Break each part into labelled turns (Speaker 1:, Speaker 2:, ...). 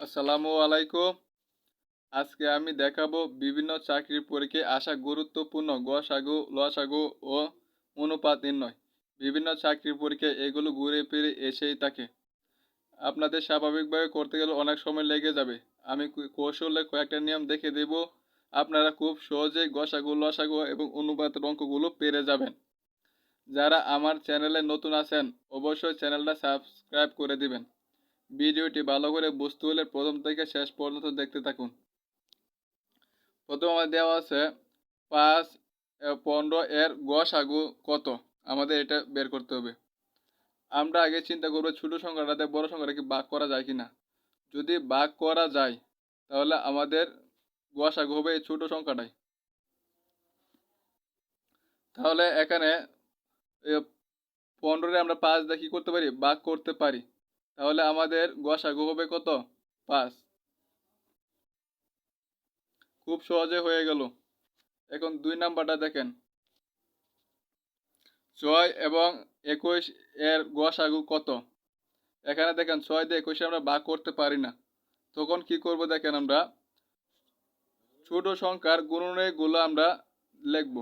Speaker 1: আসসালামু আলাইকুম। আজকে আমি দেখাবো বিভিন্ন চাকরির পরীক্ষায় আসা গুরুত্বপূর্ণ গসাগু লসাগু ও অনুপাত নির্ণয়। বিভিন্ন চাকরির পরীক্ষায় এগুলো ঘুরে ফিরে এসেই থাকে। আপনাদের স্বাভাবিকভাবে করতে গেলে অনেক সময় লেগে যাবে। আমি কৌশলে কয়েকটা নিয়ম দেখে দেব। আপনারা খুব সহজেই গসাগু লসাগু এবং অনুপাতের অঙ্কগুলো পেরে যাবেন। যারা আমার চ্যানেলে নতুন আছেন, অবশ্যই চ্যানেলটা সাবস্ক্রাইব করে দিবেন। ভিডিওটি ভালো করে বুঝতে হলে প্রথম থেকে শেষ পর্যন্ত দেখতে থাকুন। প্রথম আমার দেওয়া আছে পাঁচ পনেরো এর গসাগু কত? আমাদের এটা বের করতে হবে। আমরা আগে চিন্তা করব ছোটো সংখ্যাটাতে বড় সংখ্যাটাকে ভাগ করা যায় কি না যদি ভাগ করা যায়, তাহলে আমাদের গসাগু হবে এই ছোটো সংখ্যাটাই। তাহলে এখানে পনেরোরে আমরা পাঁচ দিয়ে কী করতে পারি? ভাগ করতে পারি। তাহলে আমাদের গসাগু হবে কত? পাঁচ। খুব সহজে হয়ে গেল। এখন দুই নাম্বারটা দেখেন। ছয় এবং একুশ এর গসাগু কত? এখানে দেখেন ছয় দিয়ে একুশে আমরা ভাগ করতে পারি না। তখন কি করব দেখেন আমরা? ছোট সংখ্যার গুণনীয়কগুলো আমরা লিখব।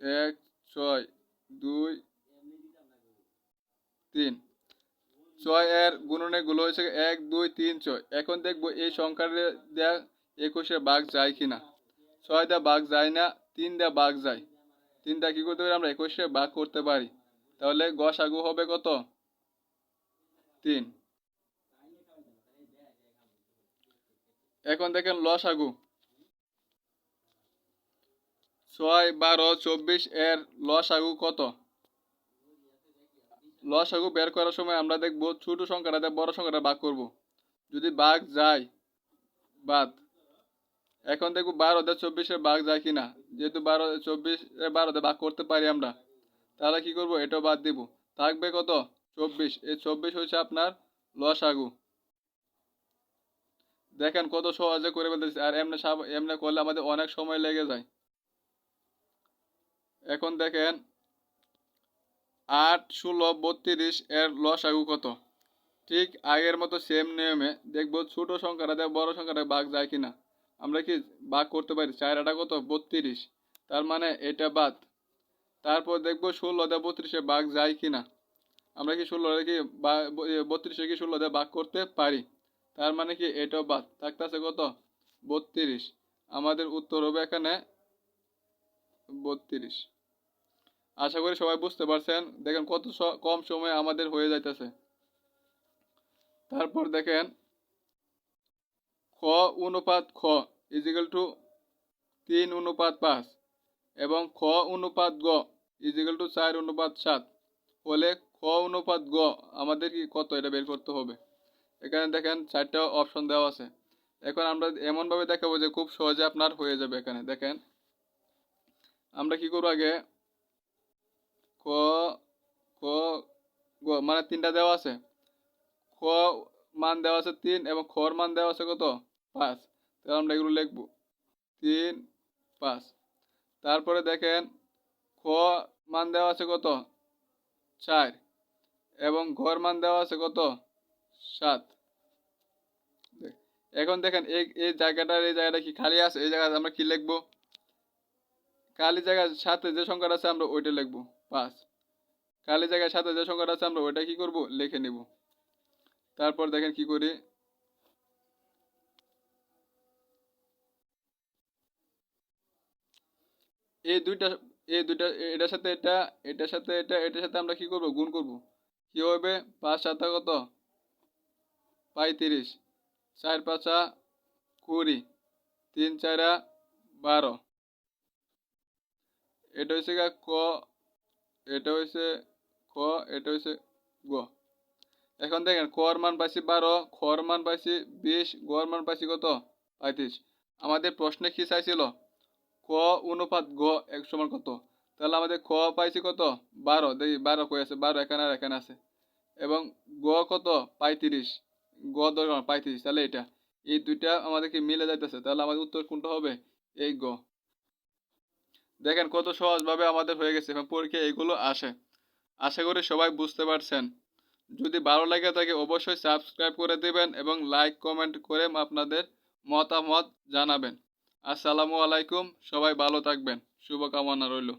Speaker 1: এক, ছয়, দুই তিন। ছয় এর গুণনীয়কগুলো হয়েছে এক, দুই, তিন, ছয়। এখন দেখব এই সংখ্যার দেয়া একুশে ভাগ যায় কিনা। ছয় দেওয়া বাঘ যায় না, তিন দেওয়া বাঘ যায়। তিন দেওয়া কী করতে পারি আমরা? একুশে বাঘ করতে পারি। তাহলে গসাগু হবে কত? তিন। এখন দেখেন লসাগু ছয়, বারো, চব্বিশ এর লসাগু কত? লসাগু বের করার সময় আমরা দেখব ছোট সংখ্যাটাতে বড় সংখ্যাটা ভাগ করব। যদি ভাগ যায়, বাদ। এখন দেখব বারো দিয়ে চব্বিশের ভাগ যায় কিনা। যেহেতু বারো চব্বিশ বারোতে ভাগ করতে পারি আমরা, তাহলে কি করব? এটাও বাদ দিব। থাকবে কত? চব্বিশ। এই চব্বিশ হচ্ছে আপনার লসাগু দেখেন কত সহজে করে ফেলতেছি। আর এমনি এমনি করলে আমাদের অনেক সময় লেগে যায়। এখন দেখেন আট, ষোলো, বত্রিশ এর লসাগু কত? ঠিক আগের মতো সেম নিয়মে দেখব ছোট সংখ্যাটা দেয় বড় সংখ্যাটা বাঘ যায় কিনা। আমরা কি বাঘ করতে পারি? চার আটা কত? বত্রিশ। তার মানে এটা বাদ। তারপর দেখব ষোলো দেয় বত্রিশে বাঘ যায় কিনা। আমরা কি ষোলো কি বত্রিশে কি ষোলো দিয়ে বাঘ করতে পারি? তার মানে কি এটাও বাদ। থাকতেছে কত? বত্রিশ। আমাদের উত্তর হবে এখানে বত্রিশ। আশা করি সবাই বুঝতে পারছেন। দেখেন কত কম সময়ে আমাদের হয়ে যাইতেছে। তারপর দেখেন, খ অনুপাত খ ইজিক্যাল টু তিন অনুপাত পাঁচ এবং খ অনুপাত গ ইজিক্যাল টু চার অনুপাত সাত। হলে খ অনুপাত গ আমাদের কি কত এটা বের করতে হবে? এখানে দেখেন চারটা অপশন দেওয়া আছে। এখন আমরা এমনভাবে দেখাবো যে খুব সহজে আপনার হয়ে যাবে এখানে। দেখেন, আমরা কি করব আগে ক ক মানে তিনটা দেওয়া আছে। খ মান দেওয়া আছে তিন এবং খর মান দেওয়া আছে কত? পাঁচ। তাহলে আমরা এগুলো লিখব। তিন, পাঁচ। তারপরে দেখেন, খ মান দেওয়া আছে কত? চার। এবং ঘর মান দেওয়া আছে কত? সাত। এখন দেখেন, এই এই জায়গাটার এই জায়গাটা কি খালি আছে? এই জায়গায় আমরা কি লিখব? খালি জায়গার সাথে যে সংখ্যাটা আছে, আমরা ওইটা লিখব। পাঁচ। খালি জায়গায় সাথে যে সংখ্যাটা আছে আমরা ওইটা কি করব? লিখে নিব। তারপর দেখেন কি করি। এই দুইটা এই দুইটা, এটার সাথে এটা, এটার সাথে এটা, এটার সাথে আমরা কি করব? গুণ করব। কি হবে? পাঁচ সাতা কত? পঁয়ত্রিশ। চার পাঁচা কুড়ি। তিন চারা বারো। এটা হচ্ছে ক এটা হচ্ছে খ, এটা হচ্ছে গ। এখন দেখেন কর মান পাইছি বারো খর মান পাইছি বিশ গড় মান পাইছি কত? পঁয়ত্রিশ। আমাদের প্রশ্নে কি চাইছিল? ক অনুপাত গ এক সমান কত? তাহলে আমাদের খ পাইছি কত? বারো। দেখি, বারো কই আছে? বারো এখানে আর এখানে আছে। এবং গ কত? পঁয়ত্রিশ। গ দশ, পঁয়ত্রিশ। তাহলে এটা। এই দুইটা আমাদেরকে মিলে যাইতেছে। তাহলে আমাদের উত্তর কোনটা হবে? এই গ। দেখেন কত সহজভাবে আমাদের হয়ে গেছে। পরীক্ষা এগুলো আসে। আশা করি সবাই বুঝতে পারছেন। যদি ভালো লাগে থাকে অবশ্যই সাবস্ক্রাইব করে দেবেন এবং লাইক, কমেন্ট করে আপনাদের মতামত জানাবেন। আসসালামু আলাইকুম। সবাই ভালো থাকবেন। শুভকামনা রইল।